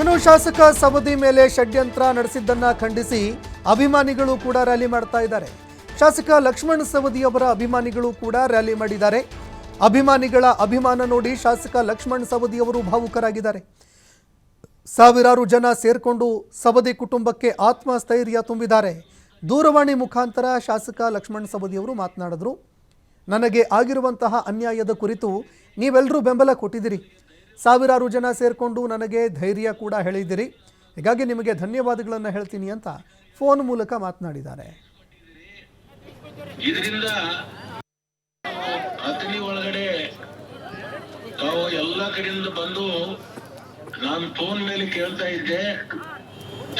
ಇನ್ನು ಶಾಸಕ ಸವದಿ ಮೇಲೆ ಷಡ್ಯಂತ್ರ ನಡೆಸಿದ್ದನ್ನ ಖಂಡಿಸಿ ಅಭಿಮಾನಿಗಳು ಕೂಡ ರ್ಯಾಲಿ ಮಾಡ್ತಾ ಇದ್ದಾರೆ. ಶಾಸಕ ಲಕ್ಷ್ಮಣ್ ಸವದಿ ಅವರ ಅಭಿಮಾನಿಗಳು ಕೂಡ ರ್ಯಾಲಿ ಮಾಡಿದ್ದಾರೆ. ಅಭಿಮಾನಿಗಳ ಅಭಿಮಾನ ನೋಡಿ ಶಾಸಕ ಲಕ್ಷ್ಮಣ್ ಸವದಿ ಅವರು ಭಾವುಕರಾಗಿದ್ದಾರೆ. ಸಾವಿರಾರು ಜನ ಸೇರ್ಕೊಂಡು ಸವದಿ ಕುಟುಂಬಕ್ಕೆ ಆತ್ಮಸ್ಥೈರ್ಯ ತುಂಬಿದ್ದಾರೆ. ದೂರವಾಣಿ ಮುಖಾಂತರ ಶಾಸಕ ಲಕ್ಷ್ಮಣ್ ಸವದಿ ಅವರು ಮಾತನಾಡಿದ್ರು. ನನಗೆ ಆಗಿರುವಂತಹ ಅನ್ಯಾಯದ ಕುರಿತು ನೀವೆಲ್ಲರೂ ಬೆಂಬಲ ಕೊಟ್ಟಿದ್ದೀರಿ. ಸಾವಿರಾರು ಜನ ಸೇರಿಕೊಂಡು ನನಗೆ ಧೈರ್ಯ ಕೂಡ ಹೇಳಿದ್ದೀರಿ. ಹೀಗಾಗಿ ನಿಮಗೆ ಧನ್ಯವಾದಗಳನ್ನು ಹೇಳ್ತೀನಿ ಅಂತ ಫೋನ್ ಮೂಲಕ ಮಾತನಾಡಿದ್ದಾರೆ. ಇದರಿಂದ ಅತನಿ ಒಳಗಡೆ ತಾವು ಎಲ್ಲ ಕಡೆಯಿಂದ ಬಂದು ನಾನು ಫೋನ್ ಮೇಲೆ ಕೇಳ್ತಾ ಇದ್ದೆ.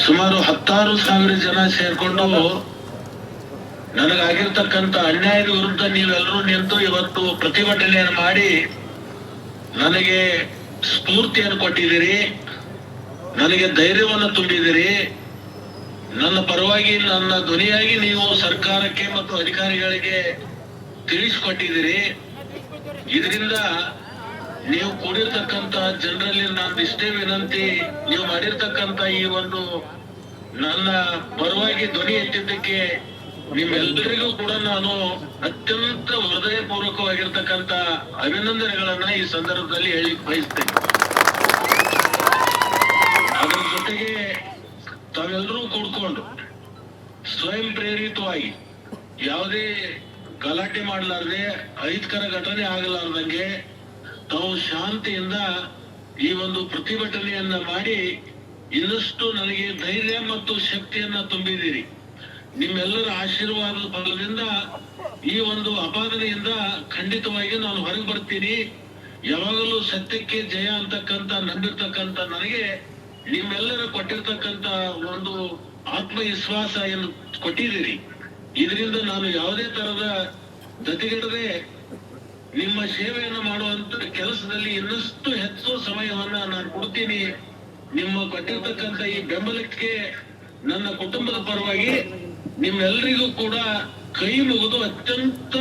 ಸುಮಾರು ಹತ್ತಾರು ಸಾವಿರ ಜನ ಸೇರ್ಕೊಂಡು ನನಗಾಗಿರ್ತಕ್ಕಂಥ ಅನ್ಯಾಯದ ವಿರುದ್ಧ ನೀವೆಲ್ಲರೂ ನಿಂತು ಇವತ್ತು ಪ್ರತಿಭಟನೆಯನ್ನು ಮಾಡಿ ನನಗೆ ಸ್ಫೂರ್ತಿಯನ್ನು ಕೊಟ್ಟಿದ್ದೀರಿ. ನನಗೆ ಧೈರ್ಯವನ್ನು ತುಂಬಿದಿರಿ ನನ್ನ ಪರವಾಗಿ, ನನ್ನ ಧ್ವನಿಯಾಗಿ ನೀವು ಸರ್ಕಾರಕ್ಕೆ ಮತ್ತು ಅಧಿಕಾರಿಗಳಿಗೆ ತಿಳಿಸಿಕೊಟ್ಟಿದ್ದೀರಿ. ಇದರಿಂದ ನೀವು ಕೂಡಿರ್ತಕ್ಕಂತ ಜನರಲ್ಲಿ ನಾನು ಇಷ್ಟೇ ವಿನಂತಿ, ನೀವು ಮಾಡಿರ್ತಕ್ಕಂತ ಈ ಒಂದು ನನ್ನ ಪರವಾಗಿ ಧ್ವನಿ ಎತ್ತಿದ್ದಕ್ಕೆ ನಿಮ್ಮೆಲ್ಲರಿಗೂ ಕೂಡ ನಾನು ಅತ್ಯಂತ ಹೃದಯಪೂರ್ವಕವಾಗಿರ್ತಕ್ಕಂತ ಅಭಿನಂದನೆಗಳನ್ನ ಈ ಸಂದರ್ಭದಲ್ಲಿ ಹೇಳಿ ಬಯಸ್ತೇನೆ. ಅದರ ಜೊತೆಗೆ ತಾವೆಲ್ಲರೂ ಕೂಡ್ಕೊಂಡು ಸ್ವಯಂ ಪ್ರೇರಿತವಾಗಿ ಯಾವುದೇ ಗಲಾಟೆ ಮಾಡಲಾರ್ದೆ, ಅಹಿತಕರ ಘಟನೆ ಆಗಲಾರ್ದಂಗೆ ತಾವು ಶಾಂತಿಯಿಂದ ಈ ಒಂದು ಪ್ರತಿಭಟನೆಯನ್ನ ಮಾಡಿ ಇನ್ನಷ್ಟು ನನಗೆ ಧೈರ್ಯ ಮತ್ತು ಶಕ್ತಿಯನ್ನ ತುಂಬಿದ್ದೀರಿ. ನಿಮ್ಮೆಲ್ಲರ ಆಶೀರ್ವಾದದ ಬಲದಿಂದ ಈ ಒಂದು ಅಪಾದನೆಯಿಂದ ಖಂಡಿತವಾಗಿ ನಾನು ಹೊರಗೆ ಬರ್ತೀನಿ. ಯಾವಾಗಲೂ ಸತ್ಯಕ್ಕೆ ಜಯ ಅಂತಕ್ಕಂತ ನಂಬಿರ್ತಕ್ಕಂತ ನನಗೆ ನಿಮ್ಮೆಲ್ಲರ ಕೊಟ್ಟಿರ್ತಕ್ಕಂತ ಒಂದು ಆತ್ಮವಿಶ್ವಾಸ ಏನು ಕೊಟ್ಟಿದ್ದೀರಿ. ಇದರಿಂದ ನಾನು ಯಾವುದೇ ತರದ ಜತೆಗಿಡದೆ ನಿಮ್ಮ ಸೇವೆಯನ್ನು ಮಾಡುವಂತ ಕೆಲಸದಲ್ಲಿ ಇನ್ನಷ್ಟು ಹೆಚ್ಚು ಸಮಯವನ್ನ ನಾನು ಕೊಡ್ತೀನಿ. ನಿಮ್ಮ ಕೊಟ್ಟಿರ್ತಕ್ಕಂತ ಈ ಬೆಂಬಲಕ್ಕೆ ನನ್ನ ಕುಟುಂಬದ ಪರವಾಗಿ ನಿಮ್ಮೆಲ್ಲರಿಗೂ ಕೂಡ ಕೈ ಮುಗಿದು ಅತ್ಯಂತ